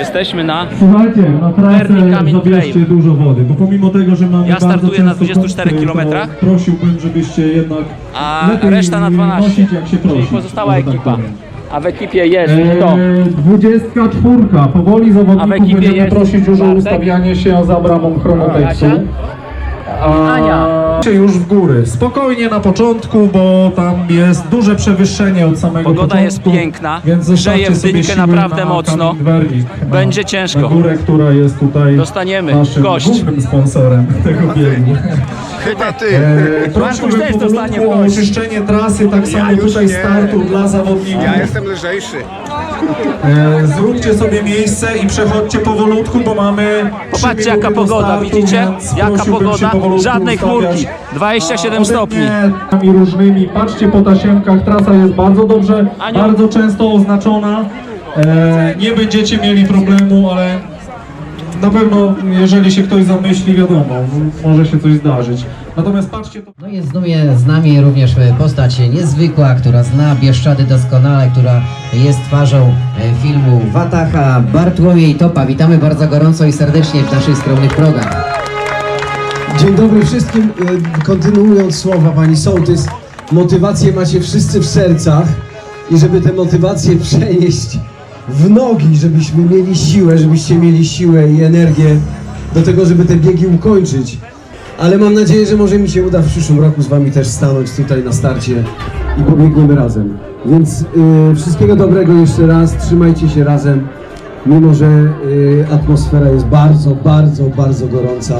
Jesteśmy na... Słuchajcie, na trasę zabierzcie dużo wody, bo pomimo tego, że mamy Ja bardzo startuję na często 24 kąpy, to kilometrach. prosiłbym, żebyście jednak A lepiej reszta na 12. nosić, jak się Czyli prosi. pozostała że tak ekipa. powiem. A w ekipie jest kto? Eee, 24. Powoli A w zawodników ekipie będziemy jest prosić już o Bartek? ustawianie się za bramą chronotekstu. A Ania. Się już w góry. Spokojnie na początku, bo tam jest duże przewyższenie od samego Pogoda początku. jest piękna, Więc grzeje w sobie dynkę naprawdę na mocno. Wernik, na- Będzie ciężko. Na górę, która jest tutaj Dostaniemy naszym gość. głównym sponsorem tego biegu. Chyba ty. E, też dostanie gość. oczyszczenie trasy, tak samo już tutaj nie. startu dla zawodników. Ja jestem lżejszy. E, Zróbcie sobie miejsce i przechodźcie powolutku, bo mamy. Popatrzcie jaka pogoda, startu, widzicie? Jaka pogoda? Żadnej chmurki. 27 A stopni. różnymi. Patrzcie po tasiemkach, trasa jest bardzo dobrze, bardzo często oznaczona. E, nie będziecie mieli problemu, ale na pewno, jeżeli się ktoś zamyśli, wiadomo, może się coś zdarzyć. Natomiast patrzcie to. No jest z nami- z nami również e, postać niezwykła, która zna Bieszczady doskonale, która jest twarzą e, filmu Watacha, Bartłomiej Topa. Witamy bardzo gorąco i serdecznie w naszych skromnych progach. Dzień dobry wszystkim. E, Kontynuując słowa pani Sołtys, motywację macie wszyscy w sercach i żeby te motywacje przenieść w nogi, żebyśmy mieli siłę, żebyście mieli siłę i energię do tego, żeby te biegi ukończyć. Ale mam nadzieję, że może mi się uda w przyszłym roku z wami też stanąć tutaj na starcie i pobiegniemy razem. Więc y, wszystkiego dobrego jeszcze raz, trzymajcie się razem, mimo że y, atmosfera jest bardzo, bardzo, bardzo gorąca.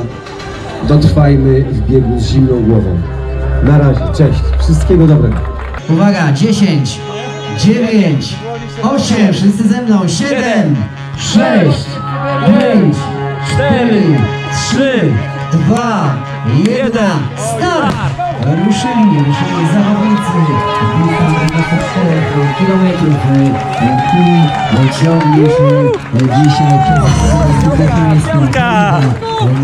Dotrwajmy w biegu z zimną głową. Na razie, cześć, wszystkiego dobrego. Uwaga, 10, 9, 8, wszyscy ze mną, 7, 6, 5, 4, 3, 2, 1, start! Ruszyli, ruszyli zawodnicy. Witamy na 4 kilometrów, e, który ciągnie się e, dzisiaj przez Zbychniewską.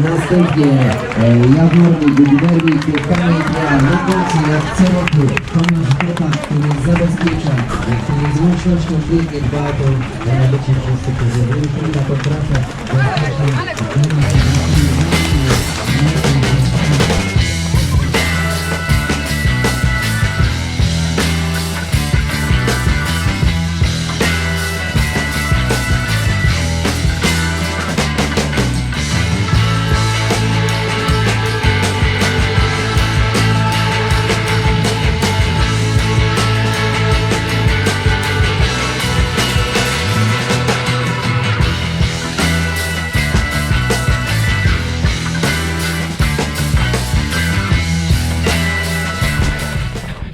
Następnie e, Jawornik, Gubernik, Kamienia, co roku Tomasz Kopa, który zabezpiecza, e, który z łącznością biegnie dba o e, bycie wszyscy,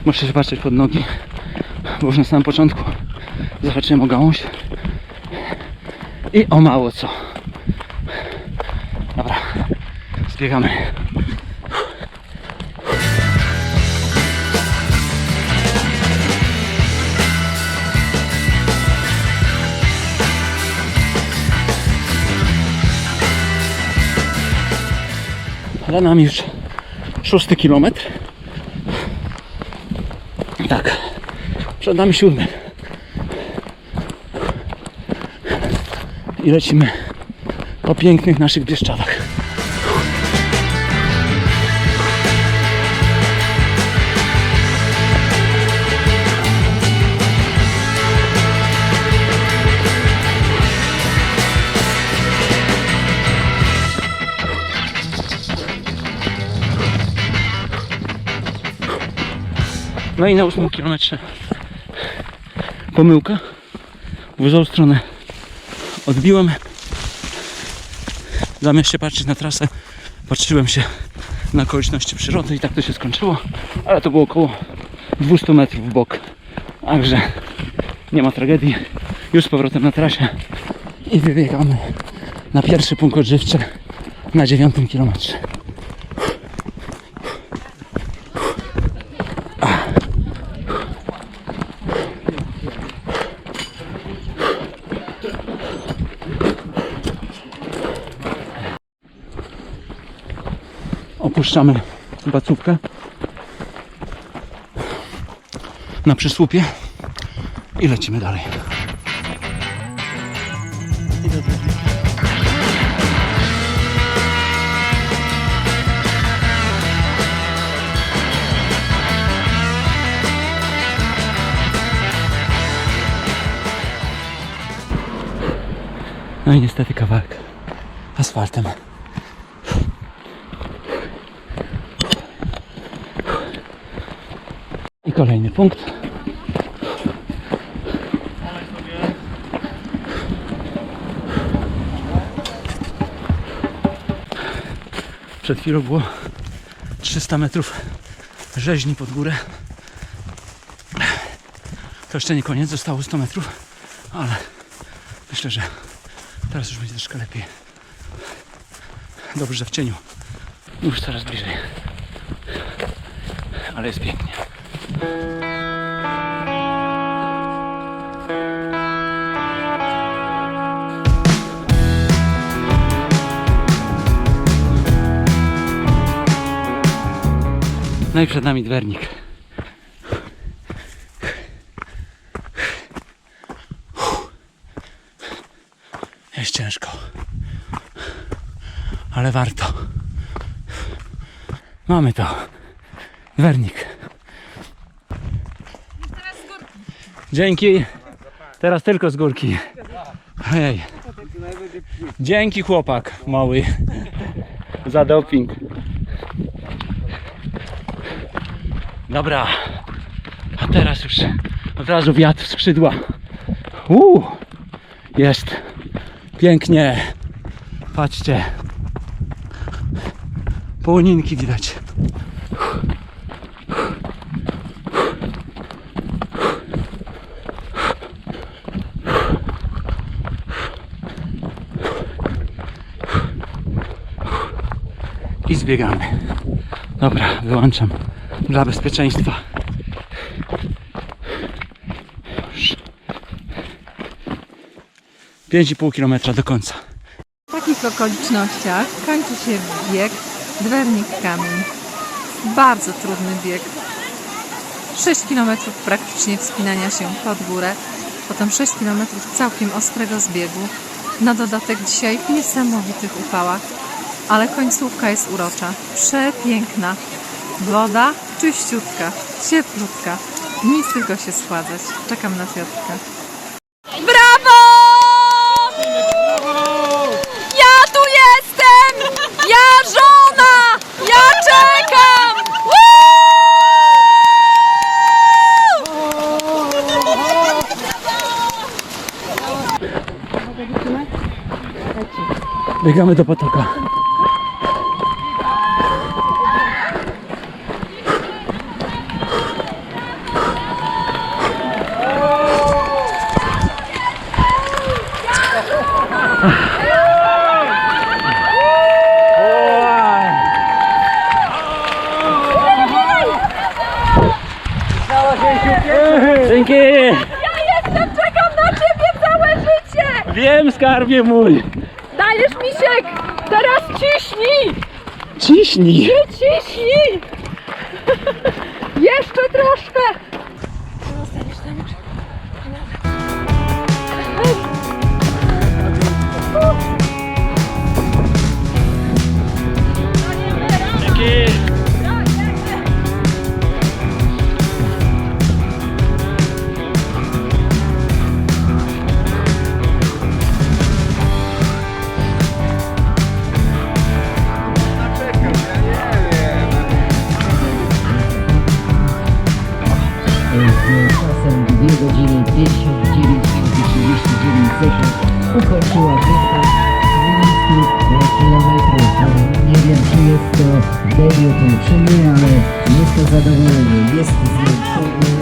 Muszę się patrzeć pod nogi, bo już na samym początku zahaczyłem o gałąź i o mało co. Dobra, zbiegamy. Za nami już szósty kilometr. Tak. Przed nami siódmy. I lecimy po pięknych naszych Bieszczadach. No i na ósmym kilometrze pomyłka. W złą stronę odbiłem. Zamiast się patrzeć na trasę, patrzyłem się na okoliczności przyrody i tak to się skończyło. Ale to było około 200 metrów w bok. Także nie ma tragedii. Już z powrotem na trasie i wybiegamy na pierwszy punkt odżywczy na dziewiątym kilometrze. opuszczamy bacówkę na przysłupie i lecimy dalej. No i niestety kawałek asfaltem. I kolejny punkt. Przed chwilą było 300 metrów rzeźni pod górę. To jeszcze nie koniec, zostało 100 metrów, ale myślę, że teraz już będzie troszkę lepiej. Dobrze, że w cieniu. Już coraz bliżej. Ale jest pięknie. No i przed nami dwernik. Jest ciężko. Ale warto. Mamy to. Dwernik. Dzięki. Teraz tylko z górki. Hej. Dzięki chłopak mały. Za doping. Dobra. A teraz już od razu wiatr w skrzydła. Uuu. Jest. Pięknie. Patrzcie. Połoninki widać. I zbiegamy. Dobra, wyłączam dla bezpieczeństwa. Już. 5,5 km do końca. W takich okolicznościach kończy się bieg Dwernik Kamień. Bardzo trudny bieg. 6 km praktycznie wspinania się pod górę, potem 6 km całkiem ostrego zbiegu. Na dodatek dzisiaj w niesamowitych upałach, ale końcówka jest urocza, przepiękna. Woda czyściutka, cieplutka. Nic tylko się schładzać. Czekam na Piotrka. Brawo! Ja tu jestem! Ja żona! Ja czekam! Biegamy do potoka. Dzięki! Jestem, czekam na ciebie całe życie! Wiem skarbie mój! Dajesz misiek! Teraz ciśnij! Ciśnij! Ciśnij! Debiut nie, ale jest to zadowolenie. Jest zmęczony,